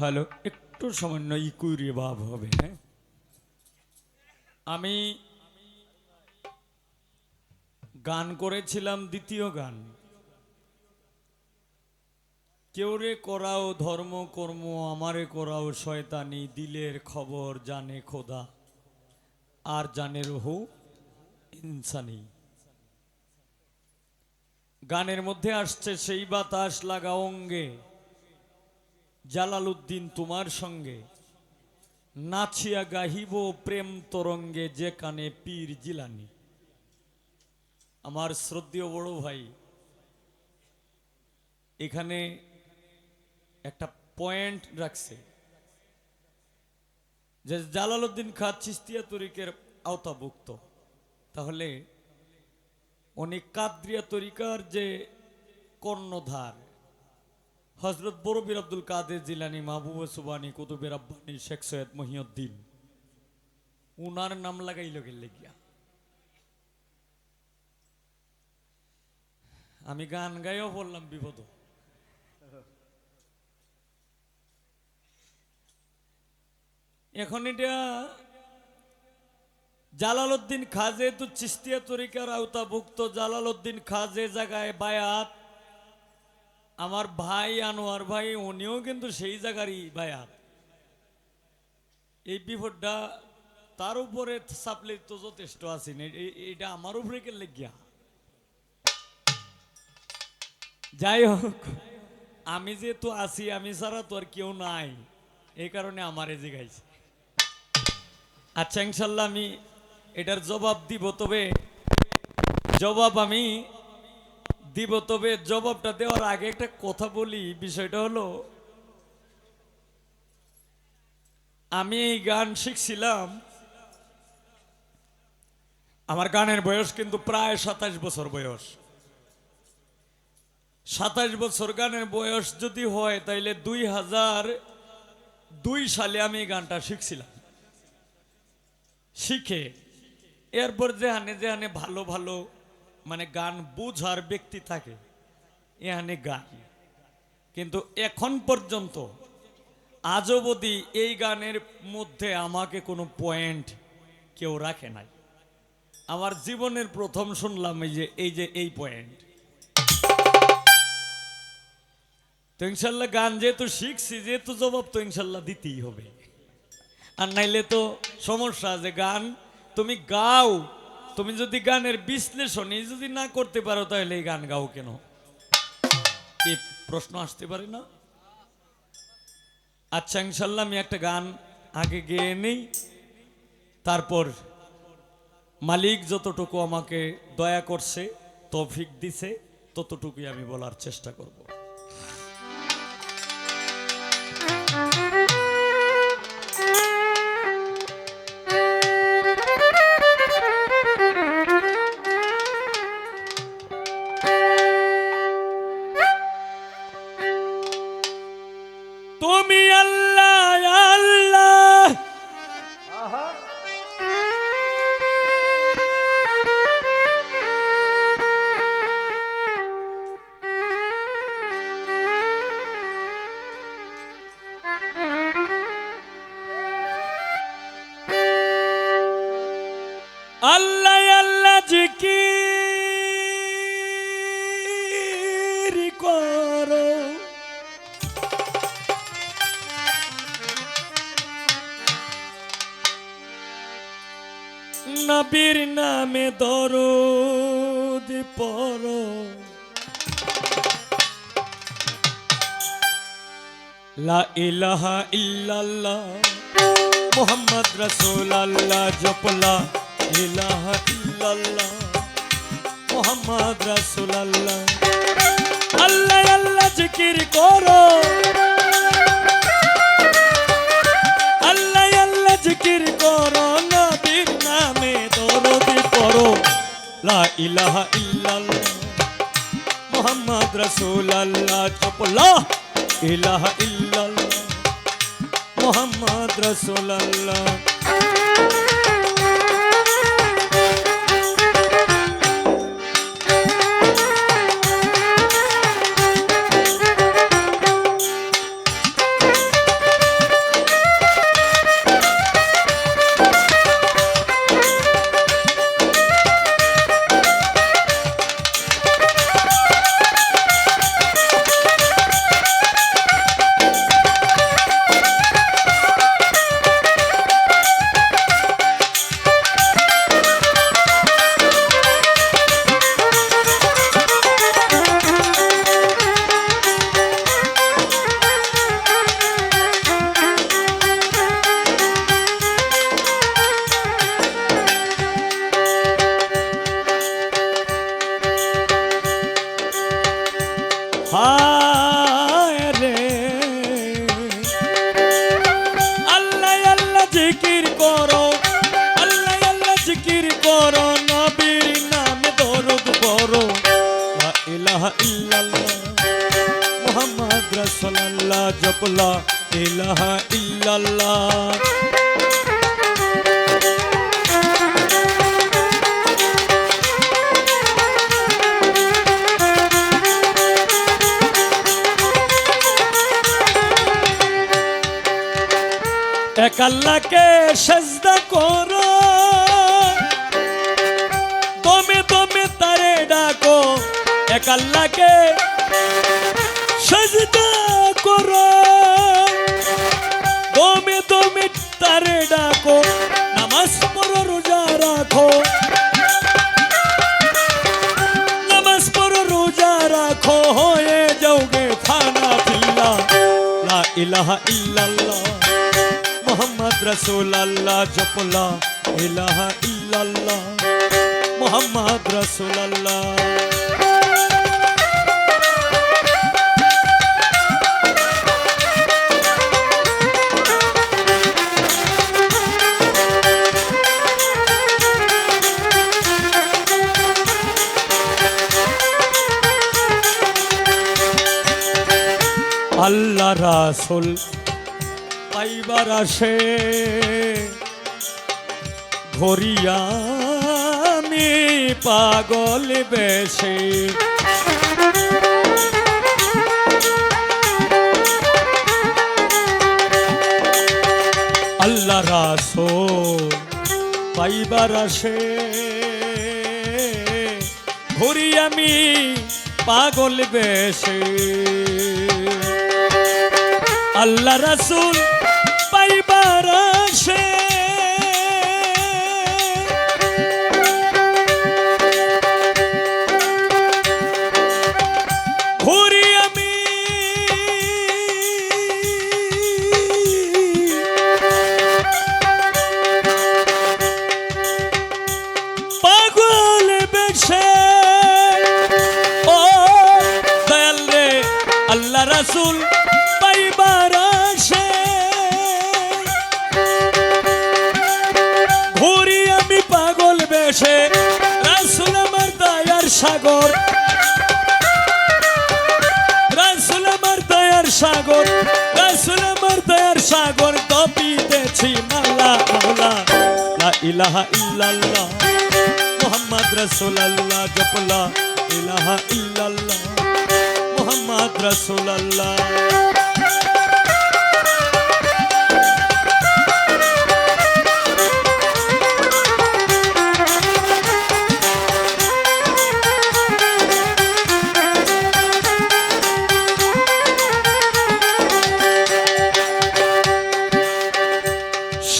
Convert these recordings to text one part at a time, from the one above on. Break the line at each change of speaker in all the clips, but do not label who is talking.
Hello একটু সামান্য ইকুইরি ভাব হবে হ্যাঁ? আমি গান করেছিলাম, দ্বিতীয় গান। কেউ রে করাও ধর্ম কর্ম, আমারে করাও শয়তানি, দিলের খবর জানে খোদা, আর জানে রহু ইনসানি। গানের মধ্যে আসছে, সেই বাতাস লাগা অঙ্গে। জালালউদ্দিন তোমার সঙ্গে। নাচিয়া গাহিব প্রেম তরঙ্গে যে কানে পীর জিলানি। আমার শ্রদ্ধেয় বড় ভাই, এখানে একটা পয়েন্ট রাখছে। যে জালালউদ্দিন খাঁ চিস্তিয়া তরিকের আওতাভুক্ত। তাহলে অনেক কাদ্রিয়া তরিকার যে কর্ণধার হজরত বরবির আব্দুল কাদের জিলানি মাহবুব সুবানি কুতুবের আব্বানি শেখ সৈয়দ মহিউদ্দিন, উনার নাম লাগাইল গেলে গিয়া। আমি গান গাইও বললাম বিপদ। এখন এটা জালালউদ্দিন খাজে যেহেতু চিস্তিয়া তরিকার আওতাভুক্ত, জালালউদ্দিন খা যে জায়গায় বায়াত আমার ভাই আনোয়ার ভাই, উনিও কিন্তু সেই জায়গারই বায়াত এই বিপদটা তার উপরে চাপলে তো যথেষ্ট আছি এটা আমার উপরে কে লেগিয়া? যাই হোক, আমি যেহেতু আছি, আমি ছাড়া তো আর কেউ নাই এই কারণে আমারে জিগাইছে। আচ্ছা ইনশাল্লাহ আমি এটার জবাব দিব, তবে জবাব আমি দিব, তবে জবাবটা দেওয়ার আগে একটা কথা বলি। বিষয়টা হলো, আমি এই গান শিখছিলাম। আমার গানের বয়স কিন্তু প্রায় সাতাশ বছর বয়স। সাতাশ বছর গানের বয়স যদি হয়, তাইলে দুই হাজার দুই সালে আমি এই গানটা শিখছিলাম। শিখে, এরপর যেহানে যেহানে ভালো ভালো মানে গান বুঝার ব্যক্তি থাকে। এখানে গাই কিন্তু এখন পর্যন্ত আজ অবধি এই গানের মধ্যে আমাকে কোনো পয়েন্ট কেউ রাখে নাই। আমার জীবনের প্রথম শুনলাম এই যে এই যে, এই পয়েন্ট তো ইনশাল্লাহ গান যেহেতু শিখছি, যেহেতু জবাব তো ইনশাল্লাহ দিতেই হবে। আর নাইলে তো সমস্যা যে গান তুমি গাও তুমি যদি গানের বিশ্লেষণই যদি না করতে পারো, তাহলে এই গান গাও কেন? কি প্রশ্ন আসতে পারে না? আচ্ছা ইনশাল্লাহ আমি একটা গান আগে গেয়ে নেই। তারপর মালিক যতটুকু আমাকে দয়া করছে, তৌফিক দিছে, ততটুকুই আমি বলার চেষ্টা করব। আল্লাহ জিকির করো। নবীর নামে দরুদ পড়ো। লা ইলাহা ইল্লাল্লাহ মোহাম্মদ রসুলাল্লাহ জপলা। ইলাহা ইল্লাল্লাহ, মোহাম্মদ রসুল আল্লাহ আল্লাহ জিকির করো। আল্লাহ আল্লাহ জিকির করো, নবীর নামে দরদি পড়ো। লা ইলাহা ইল্লাল্লাহ, মোহাম্মদ জিকির করো। আল্লাহ আল্লাহ জিকির করো, নবীর নাম দরদ করো লা ইলাহা ইল্লাল্লাহ, মুহাম্মদ রাসূলুল্লাহ, জপলা। ইলাহা ইল্লাল্লাহ। এক আল্লাহকে সেজদা করো। তুমি তুমি তারে ডাকো। এক আল্লাহকে সেজদা করো। তুমি তুমি তারে ডাকো। নামাজ পড়ো, রোজা রাখো। নামাজ পড়ো, রোজা রাখো। হয়ে যাওগে ফানা ফিল্লা লা ইলাহা ইল্লাল্লাহ। মোহাম্মদ রসুল আল্লাহ জপলা ইলাহা ইল্লাল্লাহ মোহাম্মদ রসুল আল্লাহ আল্লাহ রাসুল পাইবার আসে ঘরিয়ামি পাগল বেশে। আল্লাহ রাসুল পাইবার আসে ঘুরিয়ামি পাগল বেশে। আল্লাহ রাসুল পাইবার সাগর। রাসুল আমার দয়ার সাগর, রাসুল আমার দয়ার সাগর দপিতেছি মালা মাওলা। লা ইলাহা ইল্লাল্লাহ, মোহাম্মদ রাসূলুল্লাহ জপলা। ইলাহা ইল্লাল্লাহ, মোহাম্মদ রাসূল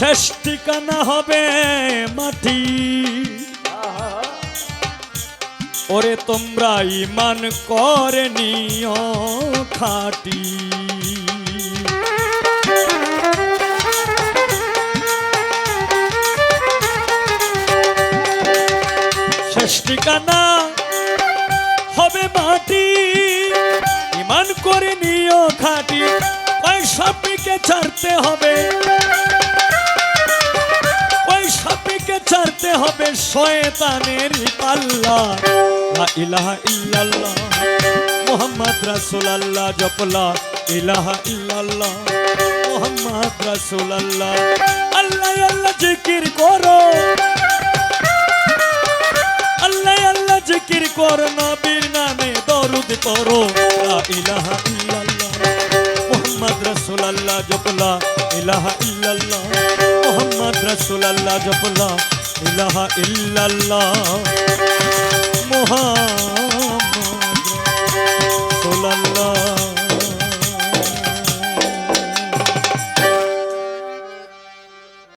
শেষ ঠিকানা হবে মাটি। ওরে তোমরা ইমান করে নিও খাটি। শেষ ঠিকানা হবে মাটি। ইমান করে নিও খাটি। ওই সবকে ছাড়তে হবে। সাপিকে ছাড়তে হবে শয়তানের পাল্লা। লা ইলাহা ইল্লাল্লাহ, মোহাম্মদ রাসূলুল্লাহ জপলা। ইলাহা ইল্লাল্লাহ, মোহাম্মদ রাসূলুল্লাহ। আল্লাহ আল্লাহ জিকির করো। আল্লাহ আল্লাহ জিকির করো, নবীর নামে দরুদ পড়ো। লা ইলাহা ইল্লাল্লাহ। রসুলাল্লাহ জপলা ইলাহা ইল্লাল্লাহ। মোহাম্মদ রসুলাল্লাহ জপলা ইলাহা ইল্লাল্লাহ। মোহাম্মদ রসুলাল্লাহ।